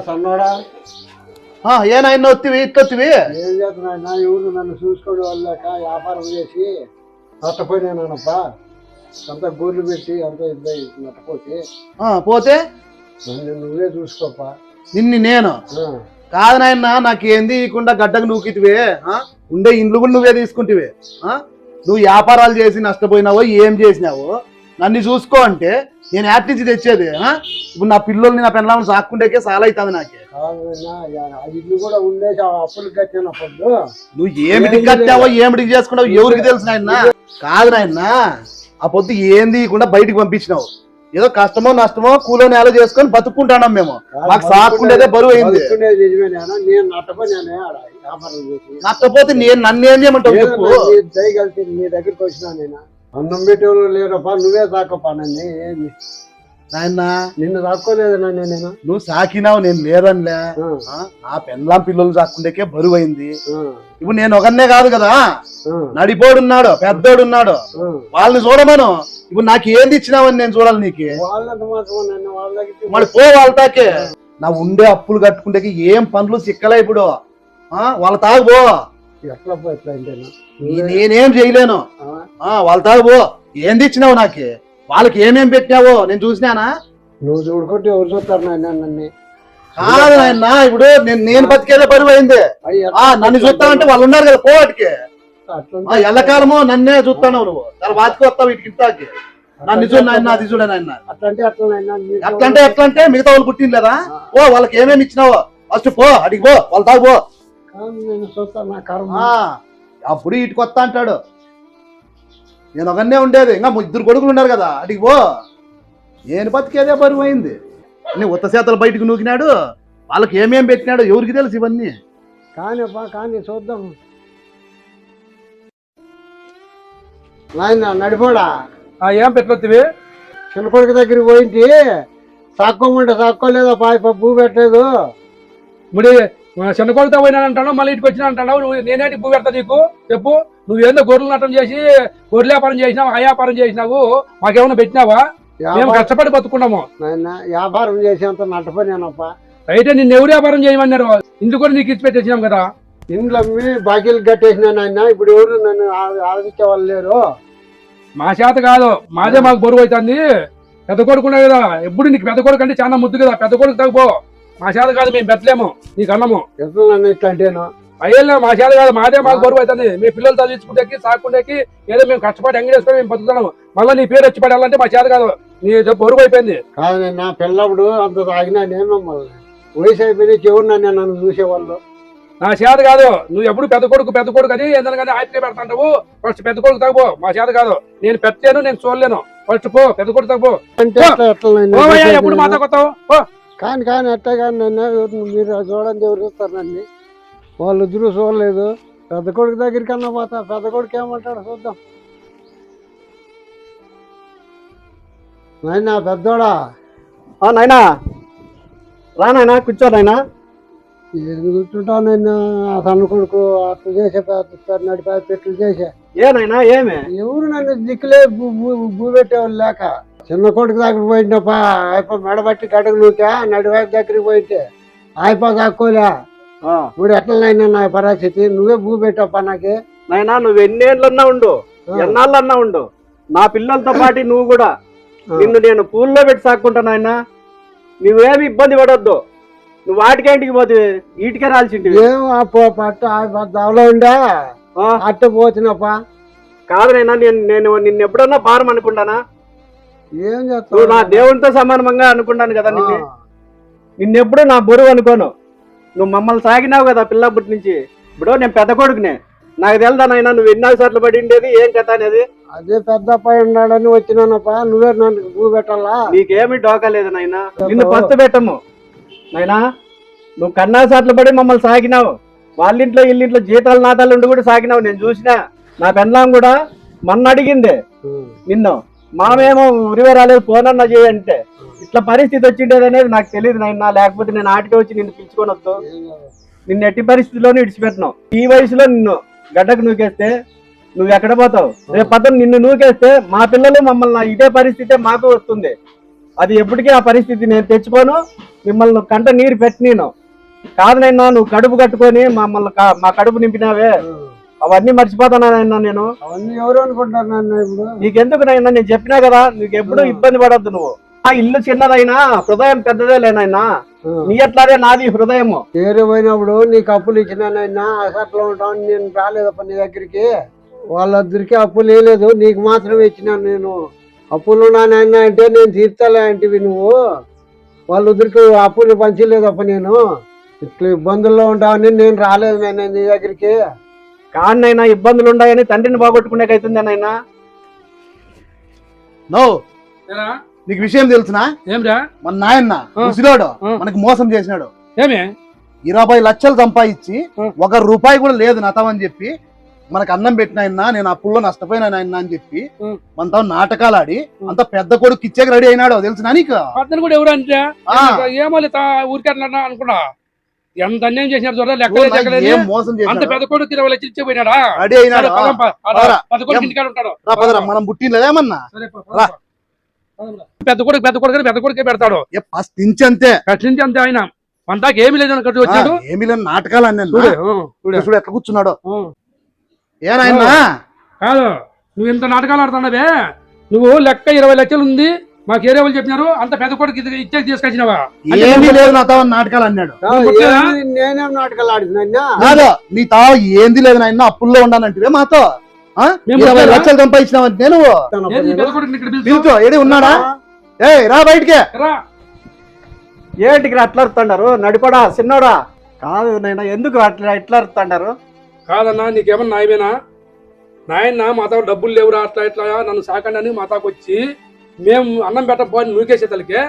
సన్నోడా? ఏనాయన ఒత్తివి ఇట్టొత్తివి ఏం చేస్తున్నా ఎవరు నన్ను చూసుకోవడం వల్లేక వ్యాపారం చేసి నష్టపోయినానప్పా అంత గూర్లు పెట్టి అంత ఇద్దరు నట్టపోతే? పోతే? నన్ను నువ్వే చూసుకోపా. నిన్ను నేను? కాదు నాయన నాకేంది ఇకుండా గడ్డకు నూకితివే? ఉండే ఇండ్లు కూడా నువ్వే తీసుకుంటివే. ఆ? నువ్వు వ్యాపారాలు చేసి నష్టపోయినావో ఏం చేసినావో? నన్ను చూసుకో అంటే నేను యాట్ నుంచి తెచ్చేది? ఇప్పుడు నా పిల్లల్ని నా పెళ్ళాలను సాక్కుండేకే చాలా అవుతుంది నాకే. ఇల్లు కూడా అప్పులు కట్టినప్పుడు నువ్వు ఏమిటికి కట్టావో ఏమిటికి చేసుకున్నావు ఎవరికి తెలుసు నాయన? కాదు నాయన ఆ పొద్దు ఏంది ఇకుండా బయటికి పంపించినావు. ఏదో కష్టమో నష్టమో కూలో నేల చేసుకొని బతుక్కుంటాం మేము. మాకు సాక్కుండేదే బరువు అయింది. నష్టపోతే నేను నన్ను ఏం చేయమంటావు చెప్పు నా నీ దయగలిసి నీ దగ్గరికి వచ్చినా నేను. అన్నం పెట్టేవాళ్ళు లేరప్పా నువ్వే నన్ను ఏమి? నాయన నిన్ను సాక్కోలేదు నన్ను నేను. నువ్వు సాకినావు నేను లేదనిలే. ఆ, ఆ, పెళ్ళాం పిల్లలు సాక్కుండేకే బరువు అయింది ఇప్పుడు నేను ఒకనే కాదు కదా? నడిపోడున్నాడు పెద్దోడున్నాడు. వాళ్ళని చూడమను. ఇప్పుడు నాకు ఏంది ఇచ్చినావని నేను చూడాలి నీకు. మాత్రం నన్ను వాళ్ళ మరి పో వాళ్ళతాకే. నా ఉండే అప్పులు కట్టుకుంటే ఏం పనులు సిక్కలే ఇప్పుడు. ఆ వాళ్ళ తాగు పో. ఎట్లా పో నీ- నేనేం చేయలేను. ఆ. వాళ్ళ తాగు. పో ఏంది ఇచ్చినావు నాకు? వాళ్ళకి ఏమేం పెట్టినావో నేను చూసినానా? నువ్వు చూడుకుంటే ఎవరు చూస్తారు నాయన నన్ను? కాదు నాయన ఇప్పుడు నేను నేను బతికేదే బరువు అయింది ఆ నన్ను చూస్తామంటే వాళ్ళు ఉన్నారు కదా పో వాటికి అట్లా ఆ ఎల్లకాలము నన్నే చూస్తాను నువ్వు. చాలా బాతికి వస్తావు వీటికి ఇంతాకి నన్ను చూడు నాయన అది చూడే నాయన. అట్లా అంటే అట్లా నాయనా, నీకు ఎట్లా అంటే ఎట్లా అంటే మిగతా వాళ్ళు పుట్టింది లేదా ఓ వాళ్ళకి ఏమేమి ఇచ్చినావో ఫస్ట్ పో అడిగి పో వాళ్ళ తాగు పో. కాదు, నేను చూస్తాను నా కర్మ. ఆ, అప్పుడు ఇటుకు వస్తా అంటాడు. నేను ఒకనే ఉండేది. ఇంకా ఇద్దరు కొడుకులు ఉన్నారు కదా అడిగి పో. నేను బతికేదే బరువు అయింది. అన్ని ఉత్త చేతలు బయటకు నూకినాడు. వాళ్ళకి ఏమేం పెట్టినాడు ఎవరికి తెలుసు ఇవన్నీ. కానీ కానీ చూద్దాం. నాయన నడిపోడా? ఆ, ఏం పెట్టొత్తివి? చిన్న కొడుకు దగ్గరికి పోయింటి. సాక్కోమంటే సాక్కోలేదు? పాయ భూ పెట్టలేదు. ముడి చిన్న కొడుతా పోయినా అంటాను మళ్ళీ ఇంటికి వచ్చినా అంటావు నువ్వు నేనేంటి పువ్వు పెడతా నీకు? చెప్పు. నువ్వేందో గొర్రెలు నటం చేసి గొర్రెల వ్యాపారం చేసినావు ఆ వ్యాపారం చేసినావు? మాకేమైనా పెట్టినావా? మేము కష్టపడి బతుకున్నాము. వ్యాపారం చేసేంత నట్టపోయినానప్ప అయితే నిన్ను ఎవరు వ్యాపారం చేయమన్నారు? ఇందుకు కూడా నీకు ఇచ్చి పెట్టేసినాం కదా. ఇంట్లో బాకీలు కట్టేసిన నాయన ఇప్పుడు ఎవరు నన్ను ఆలోచించే వాళ్ళు లేరు. మా చేత కాదు మాదే మాకు బరువు అవుతుంది. పెద్ద కొడుకు ఉన్నాడు కదా ఎప్పుడు నీకు పెద్ద కొడుకు అంటే చాలా ముద్దు కదా పెద్ద కొడుకు తగ్గిపో మా చేత కాదు మేము పెట్టలేము నీకు అన్నము. ఎట్లా ఇట్లా అంటేను? అయ్యే మా చేత కాదు మాదే మాకు బరువు అవుతుంది. మీ పిల్లలు చదివించుకుంటే సాకుండేకి ఏదో మేము కష్టపడి ఎంగ చేసుకొని మేము బతుకుతున్నాము. మళ్ళీ నీ పేరు వచ్చి పడాలంటే మా చేత కాదు. నీ బరువు అయిపోయింది. కాదు నా పిల్లప్పుడు అంత తాగినా నేను మమ్మల్ని. వయసు అయిపోయి ఎవరు నన్ను నన్ను చూసేవాళ్ళు. నా చేత కాదు. నువ్వు ఎప్పుడు పెద్ద కొడుకు పెద్ద కొడుకు అని ఎందుకని ఆపితే పెడతాంటావు? ఫస్ట్ పెద్ద కొడుకు తగ్గిపో మా చేత కాదు. నేను పెట్టాను నేను చూడలేను. ఫస్ట్ పో పెద్ద కొడుకు తగ్గిపో ఎప్పుడు మాతో కొత్తావు కానీ కానీ ఎట్లా కానీ నన్ను మీరు చూడండి ఎవరు చూస్తారు నన్ను? వాళ్ళు ఇద్దరు చూడలేదు పెద్ద కొడుకు దగ్గరికి అన్నా పోతా. పెద్ద కొడుకు ఏమంటాడు చూద్దాం. నాయనా పెద్దోడా? నాయనా. రా నాయనా. కూర్చో నాయనా. ఏం కూర్చుంటావు నేను ఆ సన్న కొడుకు అట్లా చేసే పెద్ద నడిపే పెట్లు చేసే. ఏనాయనా ఏమే? ఎవరు నన్ను దిక్కులే భూ- భూ- భూ పెట్టేవాళ్ళు లేక? చిన్న కొడుకు దగ్గర పోయింటప్ప అయిపో మెడబట్టి గడకు నూకా నడివైపు దగ్గరికి పోయింటే అయిపో దాక్కోలే. ఇప్పుడు ఎట్లనైనా నా పరిస్థితి. నువ్వే భూ పెట్టప్ప నాకి. నాయనా నువ్వు ఎన్నేళ్ళన్నా ఉండు. ఎన్నాళ్ళన్నా ఉండు. నా పిల్లలతో పాటు నువ్వు కూడా. నిన్ను నేను పూల్లో పెట్టి సాక్కుంటా నాయనా. నువ్వేమి ఇబ్బంది పడొద్దు. నువ్వు వాటికేంటికి పోతే ఈటికే రాల్సింటివి. ఏం పట్ట దవలో ఉండా? అట్ట పోతున్నప్ప? కాదు నాయనా నేను నేను నిన్ను ఎప్పుడన్నా భారం అనుకుంటానా? ఏం నువ్వు నా చేస్తావు దేవునితో సమానంగా అనుకుంటాను కదా నిన్ను. నిన్నెప్పుడు నా బరువు అనుకోను. నువ్వు మమ్మల్ని సాగినావు కదా పిల్లప్పటి నుంచి. ఇప్పుడు నేను పెద్ద కొడుకునే. నాకు తెలుదా నాయనా నువ్వు ఎన్నో సార్లు పడి ఉండేది ఏం కథ అనేది? అదే పెద్ద అబ్బాయి ఉన్నాడని వచ్చినానప్ప నువ్వే నన్ను భూ పెట్టాలా? నీకేమి డోకా లేదు నాయనా. నిన్ను పస్తు పెట్టము. నాయనా నువ్వు కన్నా సార్లు పడి మమ్మల్ని సాగినావు. వాళ్ళింట్లో ఇల్లింట్లో జీతాలు నాటాలు ఉండి కూడా సాగినావు. నేను చూసినా నా పెళ్ళాం కూడా మొన్న అడిగింది. నిన్ను. మామేమో ఉరివే రాలేదు పోనన్నా చేయంటే ఇట్లా పరిస్థితి వచ్చిండేది అనేది నాకు తెలియదు నాయన. లేకపోతే నేను ఆటికి వచ్చి నిన్ను పిలుచుకొని వద్దు నిన్ను ఎట్టి పరిస్థితిలోనే ఇడిచిపెట్టినావు ఈ వయసులో నిన్ను గడ్డకు నూకేస్తే నువ్వు ఎక్కడ పోతావు? రేపు పదం నిన్ను నూకేస్తే మా పిల్లలు మమ్మల్ని ఇదే పరిస్థితే మాకు వస్తుంది. అది ఎప్పటికీ ఆ పరిస్థితి నేను తెచ్చుకోను. మిమ్మల్ని కంట నీరు పెట్టి నేను. కాదు నైనా నువ్వు కడుపు కట్టుకొని మమ్మల్ని మా కడుపు నింపినావే. అవన్నీ మర్చిపోతానైనా నేను? అవన్నీ ఎవరు అనుకుంటారు నన్ను ఇప్పుడు? నీకెందుకు నైనా నేను చెప్పినా కదా నీకు ఎప్పుడు ఇబ్బంది పడద్దు నువ్వు. ఆ ఇల్లు చిన్నదైనా హృదయం పెద్దదే లేనైనా నీ ఎట్లాగే నాది హృదయము. ఏరే పోయినప్పుడు నీకు అప్పులు ఇచ్చినానైనా అసట్లో ఉంటాను నేను రాలేదప్ప నీ దగ్గరికి. వాళ్ళిద్దరికి అప్పులు వేయలేదు నీకు మాత్రమే ఇచ్చినాను నేను. అప్పులు ఉన్నానైనా అంటే నేను తీర్చాలే అంటివి నువ్వు? వాళ్ళిద్దరికి అప్పులు పంచలేదప్ప నేను. ఇట్లా ఇబ్బందుల్లో ఉంటావని నేను రాలేదు నేను నీ దగ్గరికి. కాన్నైనా ఇబ్బందులు ఉన్నాయని తండ్రిని బాగొట్టుకునేకైతుంది నైనా నో? నీకు విషయం తెలుసునా ఏమ్రా మన నాయన్న. ముసిలోడు. మనకి మోసం చేసినాడు ఏమి ఇరవై లక్షలు సంపాదించి. ఒక రూపాయి కూడా లేదు నతమని చెప్పి మనకు అన్నం పెట్టినాయన్న నేను అప్పుల్లో నష్టపోయినా నాయన అని చెప్పి. మనతో నాటకాలు ఆడి అంత పెద్ద కొడుకు ఇచ్చేకి రెడీ అయినాడు తెలుసునా నీకు అతను కూడా ఎవరు అంటే. ఏమో ఊరికే అనుకున్నా ఎంత అన్యాయం చేసినారు చూడ మోసం అంత పెద్ద కొడుకు ఇరవై లక్షలు ఇచ్చి పోయినాడా? అయినాడు. పెద్ద కొడుకు? ఇంటికాడ ఉంటాడు. మనం పుట్టినలేమన్నా. పెద్ద కొడుకు పెద్ద కొడుకు పెద్ద కొడుకే పెడతాడు. ఫస్ట్ అంతే. కట్టించి అంతే ఆయన. పంటకి ఏమి లేదని కట్టి వచ్చాడు. ఏమీ లేని నాటకాలు అన్నీ చూడు ఎట్లా కూర్చున్నాడు. ఏనాయన్నా? కాదు నువ్వు ఇంత నాటకాలు ఆడుతున్నావే? నువ్వు లెక్క ఇరవై లక్షలు ఉంది. మాకు ఏరే వాళ్ళు చెప్పినారు? అంత పెద్ద కొడుకు ఇది ఇచ్చేకి తీసుకొచ్చినావా? అంటే ఏమీ లేదు నాతో నాటకాలు అన్నాడు. నేనేం నాటకాలు ఆడినా నీ తావ ఏంది లేదు నాయన అప్పుల్లో ఉండాలంటే మాతో ఆ? మేము ఇరవై? లక్షలు సంపాదించినావంటే పిలుచు పిలుచు ఏడి ఉన్నాడా? ఏ రా బయటికే. రా. ఏంటికి అట్లా అరుతున్నారు? నడిపడా చిన్నోడా? కాదు నైనా ఎందుకు అట్లా ఎట్లా అరుతున్నారు? కాదన్నా నీకేమన్నా నాయమేనా? నాయన మాతో డబ్బులు లేవురా అట్లా ఇట్లా నన్ను సాకండి అని మాతాకు వచ్చి మేము అన్నం పెట్టకపోని నూకేసే తలకే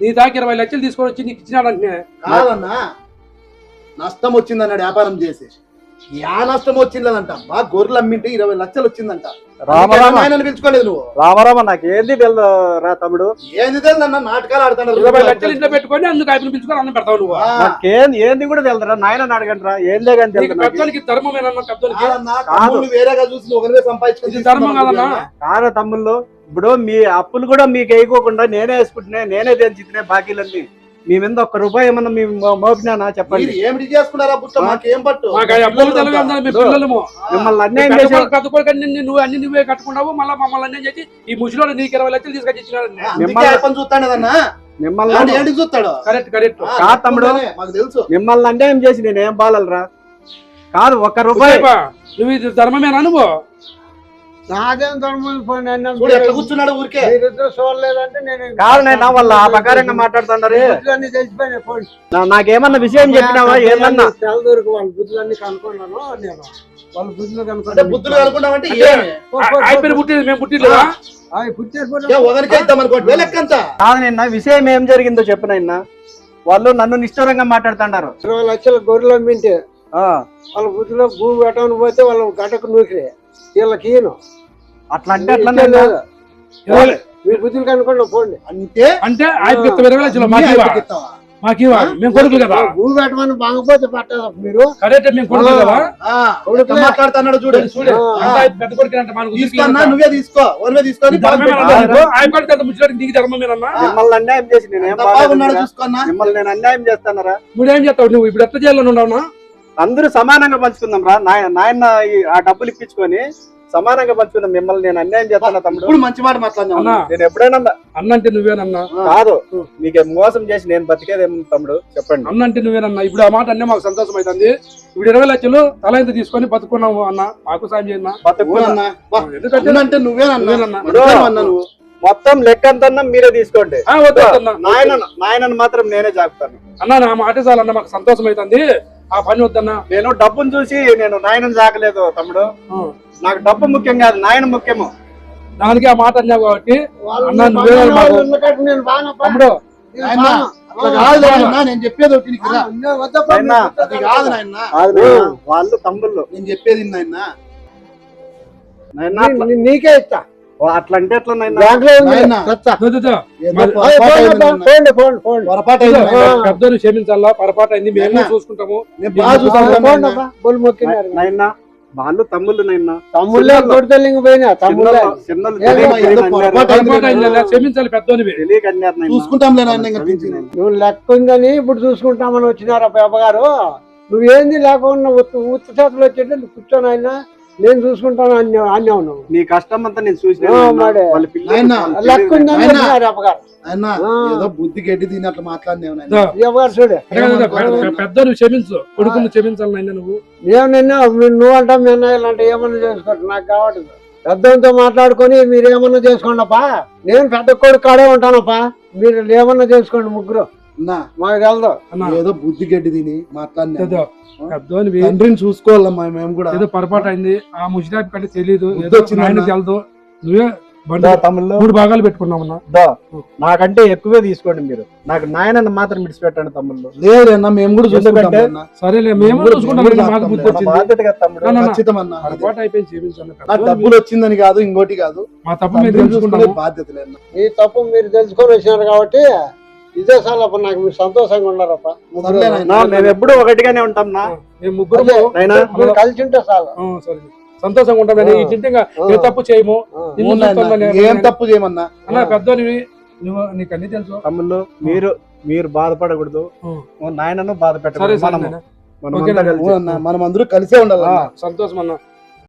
నీ దాకా ఇరవై లక్షలు తీసుకొని వచ్చి నీకు ఇచ్చినాడంటే. కాదన్నా నష్టం వచ్చిందన్నాడు వ్యాపారం చేసి యా నష్టం వచ్చిందంట మా గొర్రెలు అమ్మింటే ఇరవై లక్షలు వచ్చిందంట. రామరామ. ఆయన పిలుచుకోలేదు నువ్వు? రామరామ నాకు ఏంది తెలియదు రా తమ్ముడు? ఏంది తెలియదన్న నాటకాలు ఇరవై లక్షలు ఇంట్లో పెట్టుకొని అందుకు ఆయన పిలుచుకొని అన్నం పెడతావు నువ్వు? నాకేంది ఏంది కూడా తెలుదురా నాయన అడగండి రా ధర్మమేనన్నా పెద్దోనికి కాదన్నా, తమ్ముళ్ళు వేరేగా చూసి ఒకరివే సంపాదించుకొని ఇది ధర్మం కాదన్నా? కాదా తమ్ముళ్ళు ఇప్పుడు మీ అప్పులు కూడా మీకు వేయకోకుండా నేనే వేసుకుంటున్నా నేనే తెంచుతున్నా బాకీలన్నీ. మీ మీద ఒక్క రూపాయి ఏమన్నా మీ మోపినానా? చెప్పండి. మీరు ఏమిటి చేసుకున్నారా బుట్ట? మాకేం పట్టు? మాకు ఆ అప్పులు తెలివి ఉందని మీ పిల్లలము. మిమ్మల్ని అన్యాయం చేసే నువ్వు అన్ని నువ్వే కట్టుకున్నావు మళ్ళీ మమ్మల్ని అన్యాయం చేసి ఈ ముసలిలో నీకు ఇరవై లక్షలు తీసుకొచ్చి ఇచ్చినాడు అందుకే మిమ్మల్ని- చూస్తాడు కరెక్ట్ కరెక్ట్. కాదు తమ్ముడు. మాకు తెలుసు. మిమ్మల్ని అన్యాయం చేసి నేను ఏం బాలరా కాదు ఒక్క రూపాయి నువ్వు ఇది ధర్మమేనా నువ్వు? నాదేం ధర్మం పోయినా చూడు ఎట్లా కూర్చున్నాడు ఊరికే. చూడలేదంటే నేను కాదు నైనా వాళ్ళు మాట్లాడుతున్నారు. బుద్ధులన్నీ తెలిసిపోయినాయి నాకేమన్నా విషయం చెప్పినావా? ఏమన్నా? తెల్లదూరుకు వాళ్ళ బుద్ధులన్నీ కనుక్కున్నాను నేను. వాళ్ళ బుద్ధులు కనుక్కున్నాను. బుద్ధులు పుట్టింది మేము పుట్టిలేదా కాదు నిన్న విషయం ఏం జరిగిందో చెప్పు నాయన. వాళ్ళు నన్ను నిష్ఠూరంగా మాట్లాడుతున్నారు. ఇరవై లక్షల గొర్రెలు అమ్మింటే వాళ్ళ బుద్ధిలో భూమి పెట్టమని పోతే వాళ్ళ గటకు నూకిరే. వీళ్ళకి ఈయన. అట్లా అంటే అట్లా ఇచ్చే నాయనా. లేదు. మీ బుద్ధులు కనుక్కోండి పోండి. అంటే అంటే ఆయన మేము కొడుకులు కదా? భూమి పెట్టమని బాగపోతే పట్టదా మీరు? కరెక్ట్ మేము కొడుకులు కదా? ఆ, ఎట్లా మాట్లాడుతున్నాడు చూడు. చూడు. ఆ. అంతా పెద్ద కొడుకు అంటే మనకు తీసుకున్నా నువ్వే తీసుకో. తీసుకొని. ఆయన అంత మిమ్మల్ని అన్యాయం చేసి నేను బాగున్నాడు చూసుకున్నా మిమ్మల్ని నేను అన్యాయం చేస్తానరా? నువ్వు ఏం చేస్తావు? నువ్వు ఇప్పుడు ఎట్లా చేయాలని అందరూ సమానంగా పంచుకుందాం రా నాయ- నాయన ఆ డబ్బులు ఇప్పించుకొని సమానంగా పంచుకుందాం. మిమ్మల్ని నేను అన్యాయం చేస్తాను తమ్ముడు? ఇప్పుడు మంచి మాట మాట్లాడినా అన్నా నేను ఎప్పుడైనా అన్నంటే నువ్వేనన్నా? కాదు నీకు మోసం చేసి నేను బతికేదేమో తమ్ముడు? చెప్పండి. అన్నంటే నువ్వేనన్నా? ఇప్పుడు ఆ మాట అన్నీ మాకు సంతోషం అవుతుంది ఇప్పుడు ఇరవై లక్షలు తల ఇంత తీసుకొని బతుకున్నావు అన్న? మాకు సాయం చేయన్నా బతుకున్నా. ఎందుకంటే నువ్వేనన్నా? నువ్వేనన్నా. నువ్వు? మొత్తం లెక్కంతన్నా మీరే తీసుకోండి. నాయన నాయనను మాత్రం నేనే జాగుతాను అన్న నా మాట చాలన్న మాకు సంతోషం అవుతుంది ఆ పని వద్దన్నా. నేను డబ్బును చూసి నేను నాయనను జాగలేదు తమ్ముడు. నాకు డబ్బు ముఖ్యం కాదు నాయన ముఖ్యము. దానికి ఆ మాట అన్నావు కాబట్టి అన్నా, నువ్వే. తమ్ముడు. నేను చెప్పేది ఒకటి నాయనా, కాదు వాళ్ళు తమ్ముళ్ళు. నేను చెప్పేది నాయన. నీకే ఇస్తా. ఓ, అట్లా అంటే ఎట్లా. పెద్దోళ్ళు క్షమించాలా? పొరపాటు అయింది. మేము. చూసుకుంటాము. నేను వాళ్ళు తమ్ముళ్ళు నాయన. తమ్ముళ్ళే. కొడుతల్లింగ్ పోయినా తమ్ముళ్ళే. అయింది, క్షమించాలి నాయన. నువ్వు లెక్క ఉందని ఇప్పుడు చూసుకుంటామని వచ్చినారా అబ్బగారు నువ్వేంది లేకుండా ఉత్త చేతులు వచ్చేటట్టు నువ్వు కూర్చొని అయినా నేను చూసుకుంటాను అన్నా అన్నావు నువ్వు నీ కష్టం అంతా నేను చూసిన. ఏదో బుద్ధి గడ్డి తిని అట్లా మాట్లాడినావు చూడు. అదే కదా, పె- పెద్దోని క్షమించు కొడుకుని క్షమించాలి నాయన నువ్వు. నేను నిన్న నువ్వు అంటా మీ అన్నయ్యలు అంటే ఏమన్నా చేసుకోండి నాకు కావట్లేదు. పెద్దలతో మాట్లాడుకొని మీరు ఏమన్నా చేసుకోండిపా నేను పెద్ద కొడుకు కాడే ఉంటానప్పా మీరు ఏమన్నా చేసుకోండి ముగ్గురు. అన్నా మాకు అన్న. ఏదో బుద్ధి గడ్డి తిని మాట్లాడినా తండ్రిని చూసుకోవాలమ్మా మేము కూడా. ఏదో పొరపాటు అయింది. ఆ ముసిరాబ్ కంటే తెలియదు ఏదో. ఆయన తెలదు. నువ్వే మూడు భాగాలు పెట్టుకున్నామన్నా నాకంటే ఎక్కువే తీసుకోండి మీరు. నాకు నాయనన్న మాత్రం విడిచిపెట్టండి తమ్ముళ్ళు లేదన్నా మేము కూడా చూసుకుంటాం. సరేలే మేము మూడు- చూసుకుంటాం. డబ్బులు వచ్చిందని కాదు ఇంకోటి కాదు. మా తప్పు తెలుసుకుంటాము చూసుకునే బాధ్యత లేదు ఈ తప్పు మీరు తెలుసుకొని వచ్చినారు కాబట్టి ఇదే సార్లప్ప నాకు మీరు సంతోషంగా ఉన్నారప్ప. మేము ఎప్పుడు ఒకటిగానే ఉంటాం నా మేము ముగ్గురు కలిసి ఉంటే చాలు. సరే. సంతోషంగా ఉంటాం. ఈ తింటే ఏ తప్పు చేయము. ఏం తప్పు చేయమన్నా? అన్న పెద్దోనివి నువ్వు నీకు అన్ని తెలుసు. తమ్ముళ్ళు మీరు మీరు బాధపడకూడదు. నాయనను బాధ పెట్టకూడదు. మనం అందరూ కలిసే. ఉండాలి సంతోషం అన్న.